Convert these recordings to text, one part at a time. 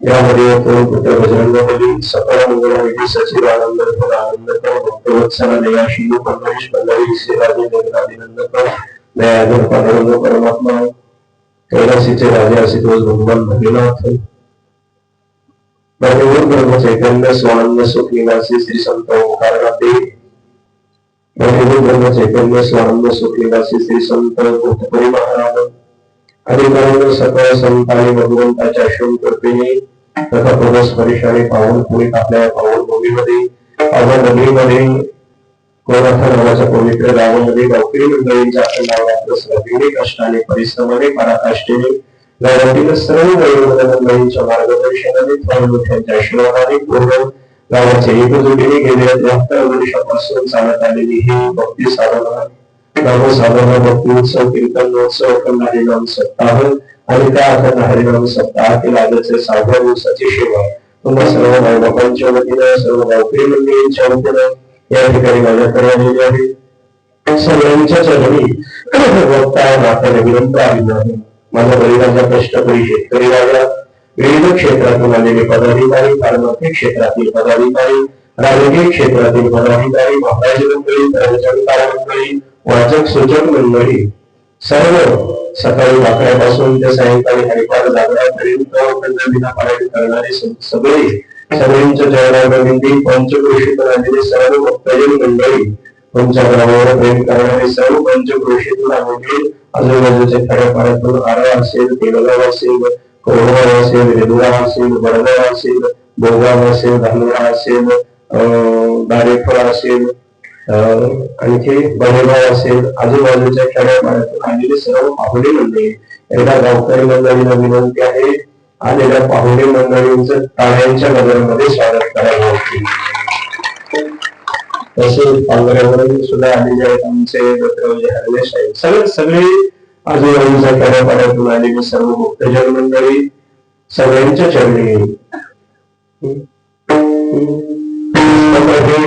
यामध्ये तो पुत्र बजरंगबली सकळ मंगळ विधी सचिव आनंद आनंदकर भक्तवत्सला दयाशी पंढरीश मंडळी श्रीराजे देवरादिनंदकर दयाधर पांडुरंग परमात्मा. कैलासीचे राजे असे तोच भगवान भगीनाथ प्रभू ब्रह्म चैतन्य स्वानंद सुख निवासी श्री संत ओंकारनाथे प्रभू ब्रह्म चैतन्य स्वानंद सुख निवासी श्री संत कोतपरी महाराज. अधिकारांना सकळ संतांनी भगवंताच्या तथा पुढे आपल्या पावन पावन नदीमध्ये कोणाथा नावाच्या पवित्र गावामध्ये गावकरी मंडळींच्या श्रद्धेने कष्टाने परिश्रमाने पराकाष्ठेने गावातील सर्व वयोवृद्ध मंडळींच्या मार्गदर्शनाने थोर आशीर्वादाने पूर्ण गावाच्या एकजुटीने गेल्या त्र्याहत्तर वर्षापासून चालत आलेली ही भक्ती साधना नाम साधना भक्ती उत्सव कीर्तन उत्सव अखंड हरिनाम सप्ताह आणि त्या अखंड हरिनाम सप्ताहातील आजचे सहाव्या दिवसाची सेवा. तुम्हा सर्व मायबापांच्या वतीनं सर्व गावकरी मंडळींच्या वतीनं या ठिकाणी माझ्याकडे आलेली आहे. सगळ्यांच्या चरणी वक्ता माता विनंती आलेली आहे माझा बळीराजा कष्टकरी शेतकरी राजा. विविध क्षेत्रातून आलेले पदाधिकारी फार्मसी क्षेत्रातील पदाधिकारी राजकीय क्षेत्रातील पदाधिकारी महाराज मंडळी कर्मचारी मंडळी वाचक सूचक मंडळी सर्व सकाळी वाकड्यापासून ते सायंकाळी हरिपाठ जागरापर्यंत पंजाबीला पारायण करणारे सगळे सगळ्यांच्या चरणामध्ये पंचक्रोशीतून आलेले सर्व भक्तजन मंडळी तुमच्या ग्रामावर प्रेम करणारे सर्व पंचक्रोशीतून आलेले आजूबाजूच्या खेड्यापाड्यातून आरा असेल तेलगाव असेल कोरगाव असेल रेदुरा असेल बडगाव असेल बोगाव असेल धानोरा असेल अं, दारेफळ असेल आणखी बडेगाव असेल आजूबाजूच्या खेड्यापाड्यातून आलेले सर्व पाहुणे मंडळी एकदा गावकरी मंडळीला विनंती आहे आलेल्या पाहुणे मंडळींचं टाळ्यांच्या नगरमध्ये स्वागत करायला होते तसेच पांघऱ्यावरून सुद्धा आलेले आहेत आमचे दत्तरावजी हरलेश आहेत सगळे सगळे आजूबाजूच्या खेड्यापाड्यातून आलेले सर्व गुप्तजन मंडळी सगळ्यांच्या चरणी मस्तके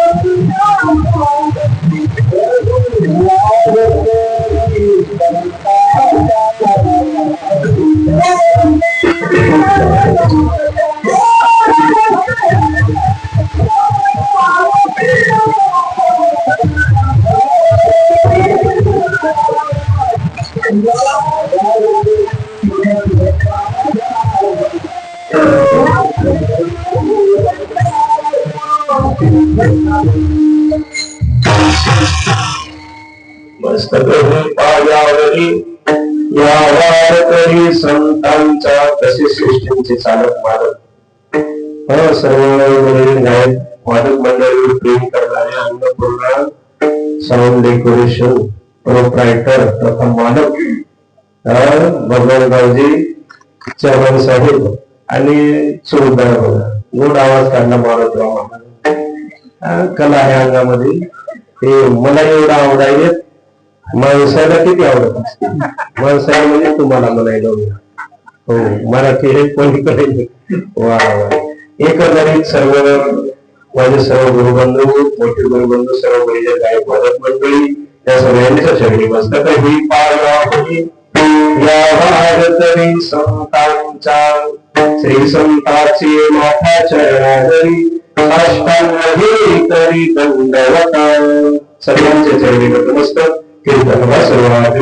पायावरी संतांचा तसे श्रेष्ठींचे चालक मालक. हा सर्व वादक मंडळी Prem Annapurna sound decoration proprietor तथा मालक. भगवानरावजी चव्हाण साहेब आणि चोरदार बघा. गोड आवाज काढला मारतराव महाराज. कला आहे अंगामध्ये. ते मला एवढं आवडायला माणसाला किती आवडत असते. माणसाला म्हणजे तुम्हाला म्हणायला होईल. हो मराठी हे कोणी करेल वा. एक एकंदरीत सर्व माझे सर्व गुरुबंधू मोठे गुरुबंधू सर्व म्हणजे गायक वादक मंडळी त्या सगळ्यांच्या चरणी मस्तक ही पाळावी या भारतरी संतांचा श्री संताची माथा चरणारी. साष्टांगी तरी दंडवता सर्वांच्या चरणी नतमस्तक कीर्तन सर्वात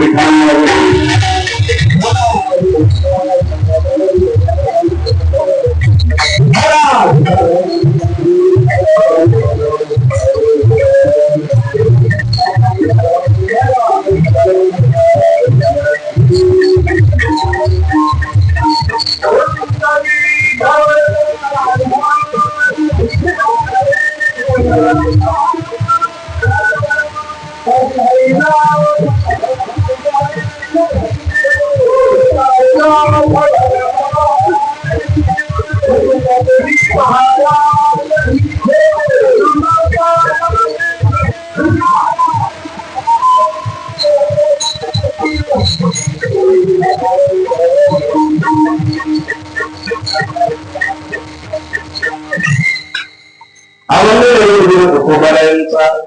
तुकोबारायांचा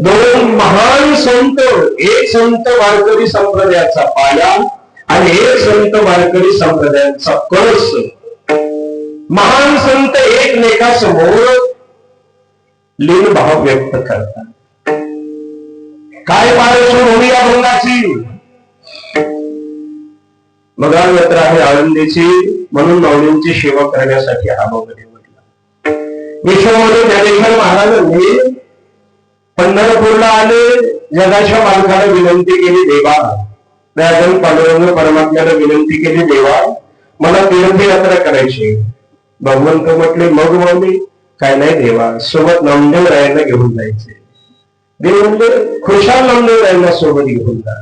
दोन महान संत एक संत वारकरी संप्रदायाचा पाया आणि एक संत वारकरी संप्रदायाचा कळस. महान संत एकमेकासमोर लीन भाव व्यक्त करतात. काय पार्श्वभूमी या भंगाची मग यात्रा आहे आळंदीची म्हणून माऊलींची सेवा करण्यासाठी हा वगैरे म्हटला. विश्वामध्ये ज्ञानेश्वर महाराजांनी पंढरपूरला आले जगाच्या मालकाला विनंती केली देवा राजन पांडुरंग परमात्म्याला विनंती केली देवा मला तीर्थयात्रा करायची भगवंत म्हटले मग माऊली काय नाही देवा सोबत नामदेव रायांना घेऊन जायचे. देव खुशाल नामदेव यांना सोबत घेऊन जा.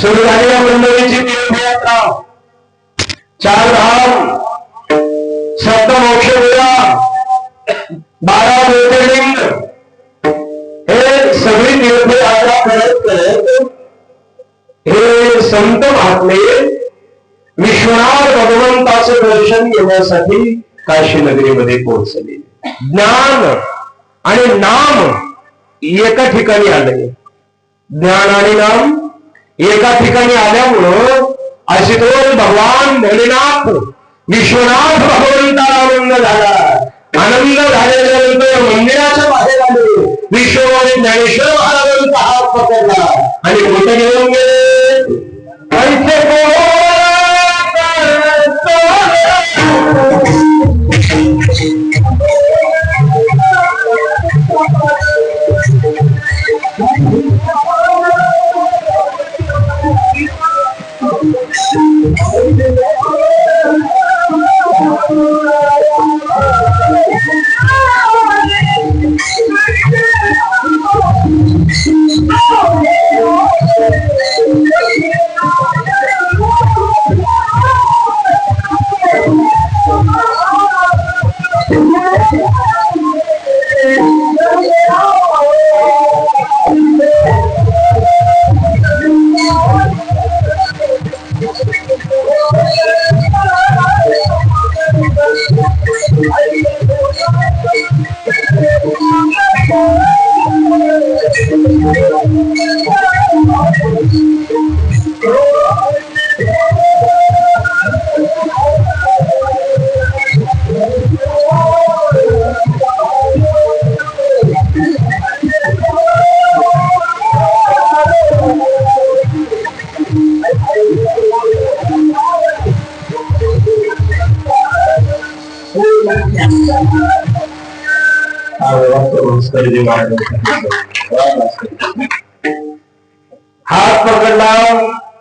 सुरू झालेल्या मंडळीची तीर्थयात्रा चार धाम. सप्त मोक्षविरा बारा ज्योतिर्लिंग हे सगळी तीर्थयात्रा करत करत हे संत महात्मे विश्वनाथ भगवंताचं दर्शन घेण्यासाठी काशी नगरीमध्ये पोहोचले. ज्ञान आणि नाम एका ठिकाणी आले ज्ञान आणि नाम एका ठिकाणी आल्यामुळं आशुतोष भगवान भोलेनाथ विश्वनाथ भगवंताला आनंद झाला. आनंद झाल्यानंतर मंदिराच्या बाहेर आले. आणि ज्ञानेश्वर महाराजांचा हात पकडला. आणि कुठे घेऊन गेले? पैसे हात पकडला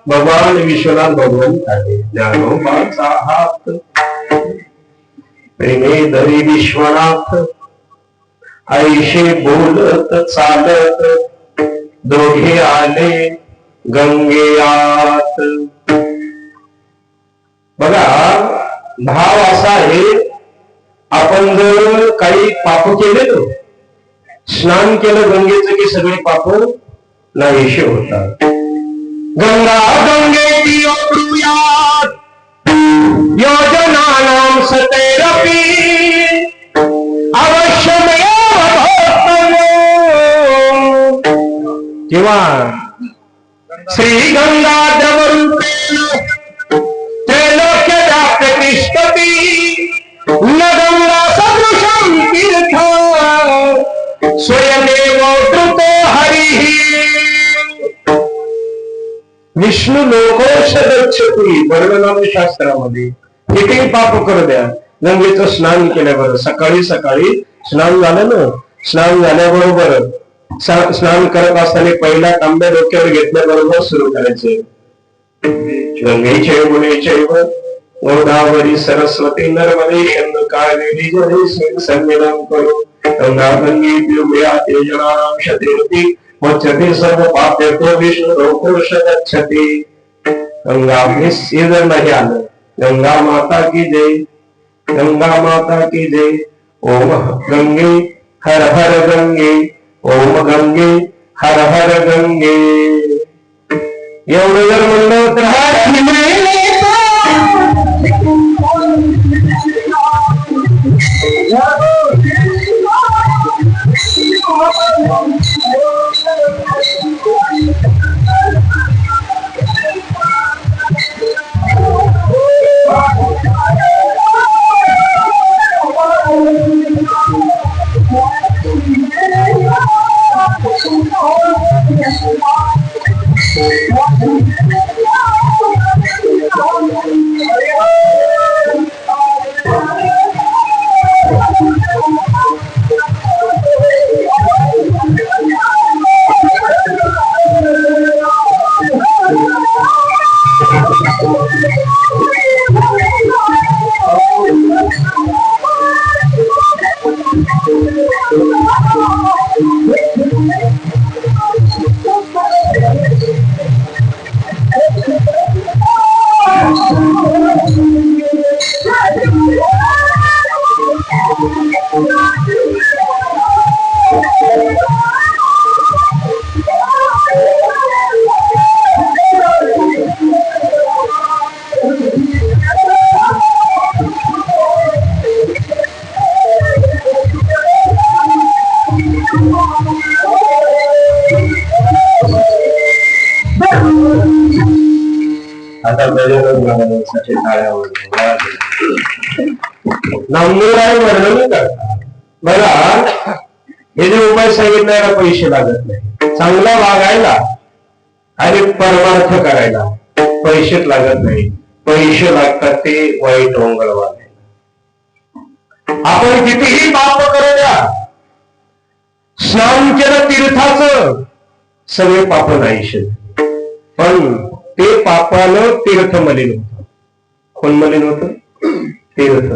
भगवान विश्वनाथ भगवंत आले ज्ञानोबाचा हात. प्रेमे धरी विश्वनाथ. ऐशे बोलत चालत दोघे आले गंगेयात बघा भाव असा आहे आपण जर काही पाप केले ना स्नान केलं गंगेचं की सगळे पाप नाहीशे होतात. गंगा गंगे योजनानां सतैरपि अवश्यमेव किंवा श्री गंगा द्रवरूपेण त्रैलोक्य व्याप्त तिष्ठति न स्वयमेव कृतो हरिः विष्णू लोकोश गच्छती वर्णनाम शास्त्रामध्ये किती पाप करू द्या. गंगेचं स्नान केल्याबरोबर सकाळी सकाळी स्नान झालं ना? स्नान झाल्याबरोबर स्नान करत असताना पहिला तांब्या डोक्यावर घेतल्याबरोबर सुरू करायचे. गंगेचे मुनेचे गोदावरी सरस्वती नर्मदे यंद संमेलन करू. गंगा मुच्यते सर्व पाप्यतो गच्छति गंगा में नहीं गंगा माता की जय गंगा माता की जय ओम गंगे हर हर गंगे ओम गंगे हर हर गंगे एवढं जर म्हणलं तर आता गजानन महाराजांसाठी टाळ्या नामदेवराय वर्णन करतात बघा हे जे उपाय सांगितल्याला पैसे लागत नाही. चांगला वागायला आणि परमार्थ करायला. पैसेच लागत नाही. पैसे लागतात ते वाईट ओंगळ वागायला आपण कितीही पाप करूया स्नान केलं तीर्थाच सगळे पाप नाहीशे. पण ते पापानं तीर्थ मलिन होत. कोण मलिन होत? तीर्थ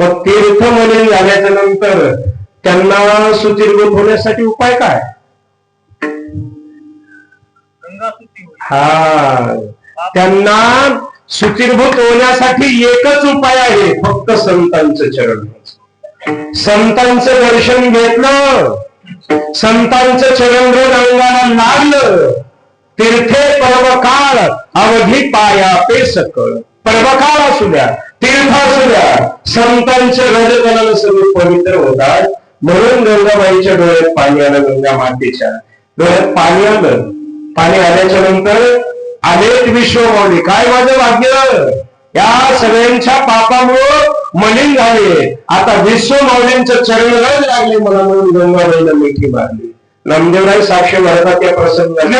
मग तीर्थ मलिन झाल्याच्यानंतर त्यांना सुचिरभूत होण्यासाठी उपाय काय? हा. त्यांना सुचिरभूत होण्यासाठी एकच उपाय आहे फक्त संतांचं चरण संतांचं दर्शन घेतलं. संतांचं चरणरोज अंगाला लागलं. तीर्थे पर्वकाळ अवधी पाया पे सकळ पर्वकाळ असू द्या तीर्थ असू द्या संतांच्या रजतनाला सर्व पवित्र होतात. म्हणून गंगाबाईच्या डोळ्यात पाणी आलं गंगा मातेच्या. डोळ्यात पाणी आलं. पाणी आल्याच्यानंतर अनेक विश्वमौली काय माझं भाग्य? या सगळ्यांच्या पापामुळं मलिन झाले. आता विश्वमौलींचं चरण लागले मला म्हणून गंगाबाईला मिठी मारली. नामदेवराय साक्ष म्हणतात या प्रसंगाने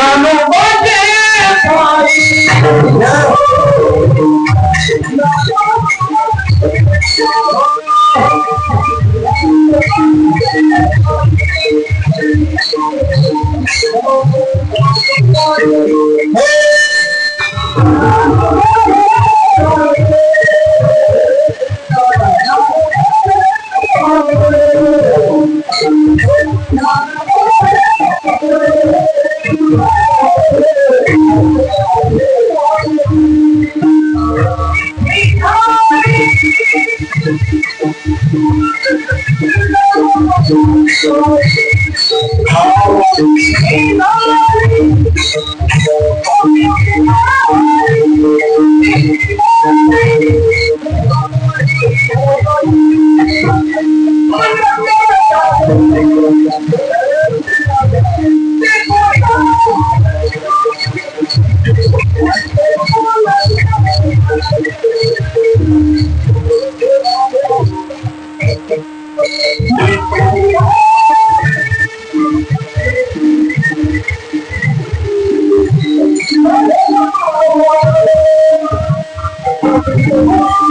Thank.